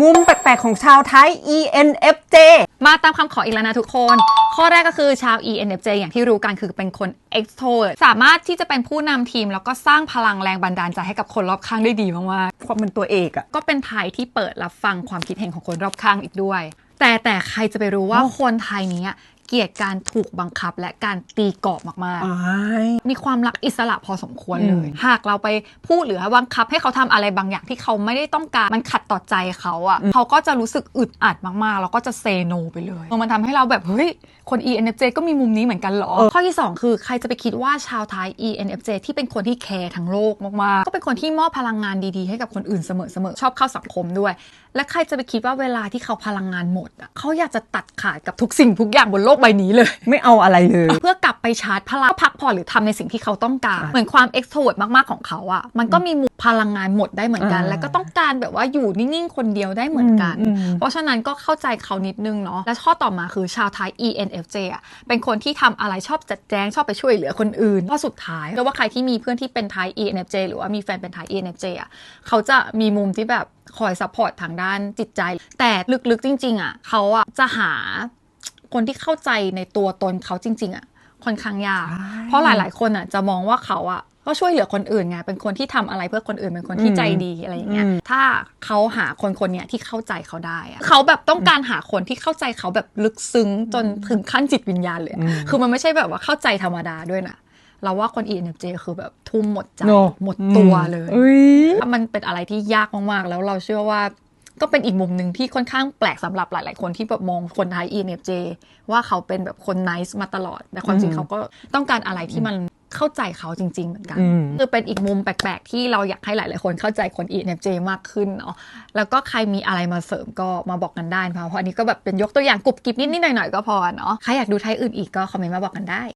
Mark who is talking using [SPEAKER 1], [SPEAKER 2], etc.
[SPEAKER 1] มุมแปลกๆของชาวไทย ENFJ
[SPEAKER 2] มาตามคำขออีกแล้วนะทุกคน ข้อแรกก็คือชาว ENFJ อย่างที่รู้กันคือเป็นคน extrovert สามารถที่จะเป็นผู้นำทีม แล้วก็สร้างพลังแรงบันดาลใจให้กับคนรอบข้างได้ดีมาก
[SPEAKER 1] ความเป็นตัวเอกอะ
[SPEAKER 2] ๆก็เป็นไทยที่เปิดรับฟังความคิดเห็นของคนรอบข้างอีกด้วย แต่แต่ใครจะไปรู้ว่า
[SPEAKER 1] อ๋อ
[SPEAKER 2] คนไทยเนี้ย เกลียดการถูกบังคับและการตีกรอบมากๆ
[SPEAKER 1] อ้าย
[SPEAKER 2] มีความรักอิสระพอสมควรเลย
[SPEAKER 1] อืม
[SPEAKER 2] หากเราไปพูดหรือบังคับให้เขาทำอะไรบางอย่างที่เขาไม่ได้ต้องการ มันขัดต่อใจเขาอะ่ะ เขาก็จะรู้สึกอึดอัดมากๆ แล้วก็จะเซโนไปเลย มันทำให้เราแบบเฮ้ย คน ENFJ ก็มีมุมนี้เหมือนกันเหรอ ข้อที่ 2 คือใครจะไปคิดว่าชาวไทย ENFJ ที่เป็นคนที่แคร์ทั้งโลกมากๆ ก็เป็นคนที่มอบพลังงานดีๆ ให้กับคนอื่นเสมอๆ ชอบเข้าสังคมด้วย และใครจะไปคิดว่าเวลาที่เขาพลังงานหมดอะเขาอยากจะตัดขาดกับทุกสิ่งทุกอย่างบนโลกใบนี้เลย
[SPEAKER 1] ไม่เอาอะไรเลย
[SPEAKER 2] เพื่อกลับไปชาร์จพลังพักผ่อนหรือทำในสิ่งที่เขาต้องการ เหมือนความ extrovert มากๆของเขาอะมันก็มีมุมพลังงานหมดได้เหมือนกัน
[SPEAKER 1] อ่า
[SPEAKER 2] แล้วก็ต้องการแบบว่าอยู่นิ่งๆคนเดียวได้เหมือนกัน
[SPEAKER 1] อืมอืม
[SPEAKER 2] เพราะฉะนั้นก็เข้าใจเขานิดนึงเนาะและข้อต่อมาคือชาวไทย ENFJ อะเป็นคนที่ทำอะไรชอบจัดแจงชอบไปช่วยเหลือคนอื่นข้อสุดท้ายก็ว่าใครที่มีเพื่อนที่เป็นไทย ENFJ หรือว่ามีแฟนเป็นไทย ENFJ อะเขาจะมีมุมที่แบบคอยซัพพอร์ตทางด้านจิตใจ แต่ลึกๆจริง ๆอะเขาอะจะหา คนที่เข้าใจในตัวตนเขาจริง ๆอะค่อนข้างยาก
[SPEAKER 1] ใช่
[SPEAKER 2] เพราะหลาย ๆ คนอะจะมองว่าเขาอะก็ช่วยเหลือคนอื่นไง เป็นคนที่ทำอะไรเพื่อคนอื่น เป็นคนที่
[SPEAKER 1] อืม
[SPEAKER 2] ใจดีอะไรอย่างเงี้ย
[SPEAKER 1] อืม
[SPEAKER 2] ถ้าเขาหาคนคนเนี้ยที่เข้าใจเขาได้อะเขาแบบต้องการหาคนที่เข้าใจเขาแบบลึกซึ้งจนถึงขั้นจิตวิญญาณเลยอะ
[SPEAKER 1] อืม
[SPEAKER 2] คือมันไม่ใช่แบบว่าเข้าใจธรรมดาด้วยนะ เราว่าคน ENFJ คือแบบทุ่มหมดใจ
[SPEAKER 1] เนอะ
[SPEAKER 2] หมดตัวเลย
[SPEAKER 1] อุ้ย
[SPEAKER 2] มันเป็นอะไรที่ยากมาก ๆ แล้วเราเชื่อว่า ก็เป็นอีกมุมหนึ่งที่ค่อนข้างแปลกสำหรับหลาย ๆ คนที่แบบมองคนไทย ENFJ ว่าเขาเป็นแบบคนนิสมาตลอด แต่ความจริง
[SPEAKER 1] อืม
[SPEAKER 2] เขาก็ต้องการอะไรที่มันเข้าใจเขาจริง ๆ เหมือนกัน
[SPEAKER 1] อืม
[SPEAKER 2] คือเป็นอีกมุมแปลก ๆ ที่เราอยากให้หลาย ๆ คนเข้าใจคน ENFJ มากขึ้นเนาะแล้วก็ใครมีอะไรมาเสริมก็มาบอกกันได้เพราะอันนี้ก็แบบเป็นยกตัวอย่างกรุบกริบนิด ๆ หน่อย ๆ ก็พอเนาะใครอยากดูไทยอื่นอีกก็คอมเมนต์มาบอกกันได้